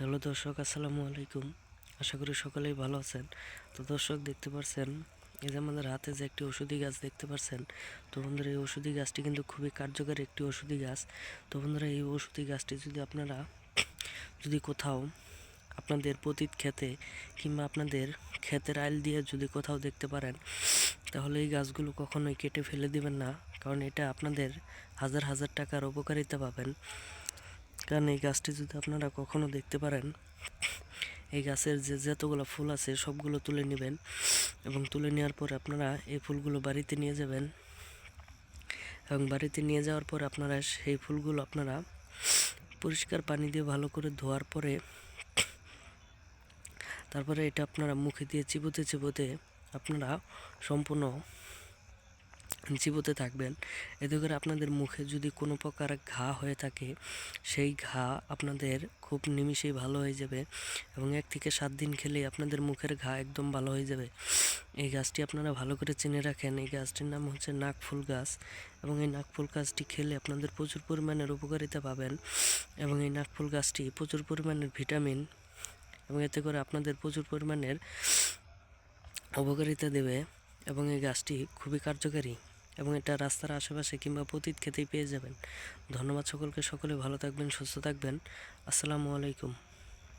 Hello দর্শক, আসসালামু আলাইকুম। আশা করি সকলেই ভালো আছেন। তো দর্শক, দেখতে পাচ্ছেন এই যে আমাদের হাতে যে একটি ওষুধি গাছ দেখতে পাচ্ছেন তো বন্ধুরা, এই ওষুধি গাছটি কিন্তু খুবই কার্যকরী একটি ওষুধি গাছ। তো বন্ধুরা, এই ওষুধি গাছটি যদি আপনারা যদি কোথাও আপনাদের পতিত খেতে কিংবা আপনাদের ক্ষেতের আইল দিয়ে যদি কোথাও দেখতে পারেন, তাহলে এই গাছগুলো কখনোই কেটে ফেলে দিবেন না। কারণ এটা আপনাদের হাজার হাজার টাকার উপকারিতা পাবেন। কারণ এই গাছটি যদি আপনারা কখনো দেখতে পারেন, এই গাছের যে যতগুলো ফুল আছে সবগুলো তুলে নেবেন এবং তুলে নেওয়ার পর আপনারা এই ফুলগুলো বাড়িতে নিয়ে যাবেন। এবং বাড়িতে নিয়ে যাওয়ার পর আপনারা সেই ফুলগুলো আপনারা পরিষ্কার পানি দিয়ে ভালো করে ধোয়ার পরে, তারপরে এটা আপনারা মুখে দিয়ে চিবোতে চিবোতে আপনারা সম্পূর্ণ চিবোতে থাকবেন। এতে করে আপনাদের মুখে যদি কোনো প্রকার ঘা হয়ে থাকে, সেই ঘা আপনাদের খুব নিমিষেই ভালো হয়ে যাবে এবং এক থেকে সাত দিন খেলে আপনাদের মুখের ঘা একদম ভালো হয়ে যাবে। এই গাছটি আপনারা ভালো করে চিনে রাখেন। এই গাছটির নাম হচ্ছে নাকফুল গাছ এবং এই নাকফুল গাছটি খেলে আপনাদের প্রচুর পরিমাণের উপকারিতা পাবেন এবং এই নাকফুল গাছটি প্রচুর পরিমাণের ভিটামিন এবং এতে করে আপনাদের প্রচুর পরিমাণের উপকারিতা দেবে এবং এই গাছটি খুবই কার্যকারী। এবং এটা রাস্তার আশেপাশে কিংবা পতিত খেতেই পেয়ে যাবেন। ধন্যবাদ সকলকে, সকলে ভালো থাকবেন, সুস্থ থাকবেন। আসসালামু আলাইকুম।